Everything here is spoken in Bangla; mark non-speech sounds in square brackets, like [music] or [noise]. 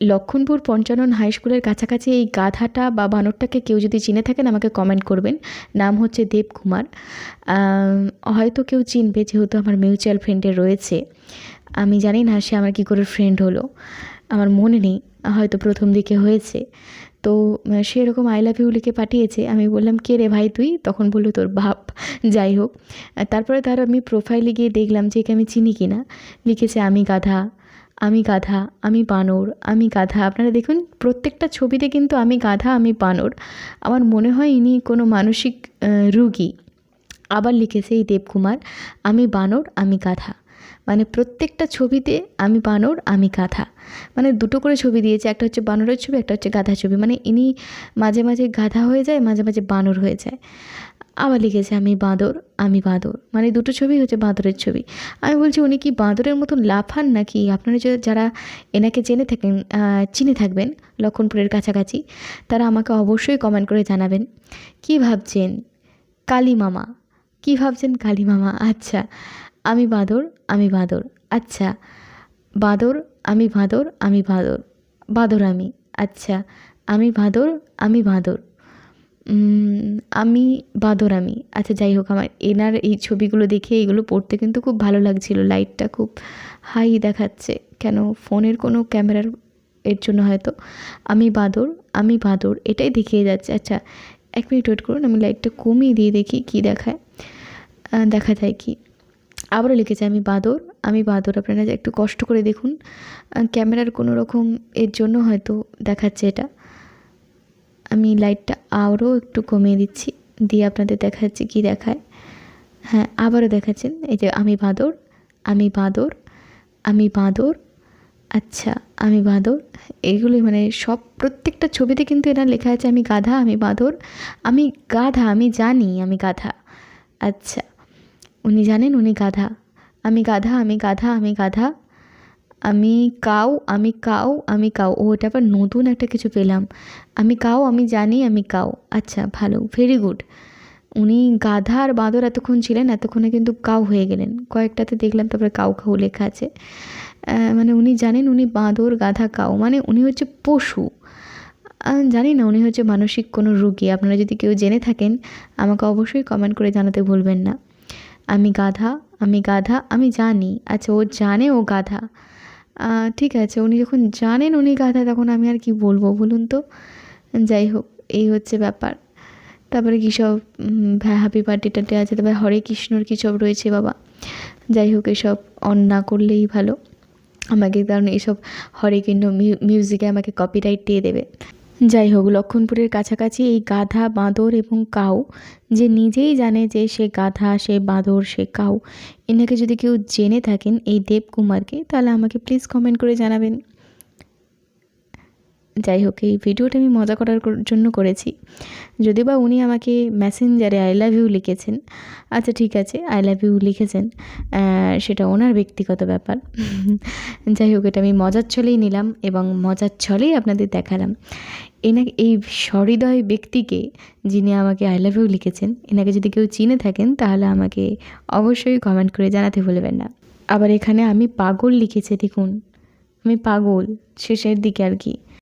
লক্ষণপুর পঞ্চানন হাই স্কুলের কাছাকাছি এই গাধাটা বা বানরটাকে কেউ যদি চিনে থাকেন আমাকে কমেন্ট করবেন। নাম হচ্ছে দেবকুমার আম, হয়তো কেউ চিনবে যেহেতু আমার মিউচুয়াল ফ্রেন্ডে রয়েছে। আমি জানি না সে আমার কী করে ফ্রেন্ড হলো। আমার মনে নেই হয়তো প্রথম দিকে হয়েছে। তো সে এরকম আই লাভ ইউ লিখে পাঠিয়েছে। আমি বললাম কে রে ভাই তুই? তখন বলল তোর বাপ। যাই হোক। তারপরে তার আমি প্রোফাইলে গিয়ে দেখলাম যে একে আমি চিনি কি না লিখেছে আমি গাধা। আমি গাধা, আমি বানর, আমি গাধা। আপনারা দেখুন, প্রত্যেকটা ছবিতে কিন্তু আমি গাধা, আমি বানর। আমার মনে হয় ইনি কোনো মানসিক রুগী। আবার লিখেছে এই দেবকুমার, আমি বানর, আমি গাধা। মানে প্রত্যেকটা ছবিতে আমি বানর, আমি গাধা। মানে দুটো করে ছবি দিয়েছে, একটা হচ্ছে বানরের ছবি, একটা হচ্ছে গাধা ছবি। মানে ইনি মাঝে মাঝে গাধা হয়ে যায়, মাঝে মাঝে বানর হয়ে যায়। আবার লিখেছে, আমি বাঁদর আমি বাঁদর। মানে দুটো ছবি হচ্ছে বাঁদরের ছবি। আমি বলছি, উনি কি বাঁদরের মতন লাফান নাকি? আপনারা যারা এনাকে জেনে থাকেন চিনে থাকবেন লক্ষণপুরের কাছাকাছি, তারা আমাকে অবশ্যই কমেন্ট করে জানাবেন। কি ভাবছেন কালী মামা? কী ভাবছেন কালী মামা? আচ্ছা আমি বাঁদর আমি বাঁদর। আচ্ছা বাঁদর, আমি বাঁদর আমি বাঁদর। বাঁদর আমি। আচ্ছা আমি বাঁদর আমি বাঁদর। আমি বাঁদর আমি। আচ্ছা যাই হোক, আমার এনার এই ছবিগুলো দেখে এগুলো পড়তে কিন্তু খুব ভালো লাগছিল। লাইটটা খুব হাই দেখাচ্ছে। কেন? ফোনের কোনো ক্যামেরার এর জন্য হয়তো। আমি বাঁদর আমি বাঁদর, এটাই দেখিয়ে যাচ্ছে। আচ্ছা এক মিনিট ওয়েট করুন, আমি লাইটটা কমিয়ে দিয়ে দেখি কী দেখায়। দেখা যায় কি। আবারও লিখেছে, আমি বাঁদর আমি বাঁদর। আপনারা একটু কষ্ট করে দেখুন। ক্যামেরার কোনো রকম এর জন্য হয়তো দেখাচ্ছে এটা। আমি লাইটটা আরও একটু কমিয়ে দিচ্ছি। দিয়ে আপনাদের দেখাচ্ছি কি দেখায়। হ্যাঁ আবারও দেখাচ্ছেন। এই যে আমি বাঁদর আমি বাঁদর আমি বাঁদর। আচ্ছা আমি বাঁদর। এইগুলোই মানে সব প্রত্যেকটা ছবিতে কিন্তু এটা লেখা আছে, আমি গাধা, আমি বাঁদর। আমি গাধা, আমি জানি আমি গাধা। আচ্ছা উনি জানেন উনি গাধা। আমি গাধা আমি গাধা আমি গাধা। আমি কাউ আমি কাউ আমি কাউ ও, এটা আবার নতুন একটা কিছু পেলাম। আমি কাউ আমি জানি, আমি কাউ আচ্ছা ভালো ভেরি গুড উনি গাধা আর বাঁদর এতক্ষণ ছিলেন, এতক্ষণে কিন্তু কাউ হয়ে গেলেন। কয়েকটাতে দেখলাম, তারপরে কাউ কাউ লেখা আছে। মানে উনি জানেন, উনি বাঁদর, গাধা কাউ মানে উনি হচ্ছে পশু। জানি না, উনি হচ্ছে মানসিক কোনো রুগী। আপনারা যদি কেউ জেনে থাকেন, আমাকে অবশ্যই কমেন্ট করে জানাতে ভুলবেন না। আমি গাধা আমি গাধা, আমি জানি। আচ্ছা ও জানে ও গাধা। ঠিক আছে, উনি যখন জানেন উনি গাধা, তখন আমি আর কি বলব, বলুন তো? যাই হোক, এই হচ্ছে ব্যাপার। তারপরে কী সব হ্যাপি বার্থডে টার্থডে আছে, তারপরে হরে কৃষ্ণর কী সব রয়েছে বাবা? যাই হোক, এসব অন না করলেই ভালো। আমাকে কারণ এইসব হরে কৃষ্ণ মিউজিকে আমাকে কপিরাইট দিয়ে দেবে। যাই হোক, লক্ষণপুরের কাছাকাছি এই গাধা, বাঁদর এবং কাউ, যে নিজেই জানে যে সে গাধা, সে বাঁদর, সে কাউ, এনাকে যদি কেউ জেনে থাকেন এই দেবকুমারকে, তাহলে আমাকে প্লিজ কমেন্ট করে জানাবেন। যাই হোক, এই ভিডিওটা আমি মজা করার জন্য করেছি। যদি বা উনি আমাকে মেসেঞ্জারে আই লাভ ইউ লিখেছেন আচ্ছা ঠিক আছে আই লাভ ইউ লিখেছেন সেটা ওনার ব্যক্তিগত ব্যাপার। [laughs] যাই হোক, এটা আমি মজার ছলেই নিলাম এবং মজার ছলেই আপনাদের দেখালাম। এনাকে, এই সহৃদয় ব্যক্তিকে যিনি আমাকে আই লাভ ইউ লিখেছেন, এনাকে যদি কেউ চিনে থাকেন, তাহলে আমাকে অবশ্যই কমেন্ট করে জানাতে ভুলবেন না। আবার এখানে আমি পাগল লিখেছে, দেখুন। আমি পাগল, শেষের দিকে আর কি।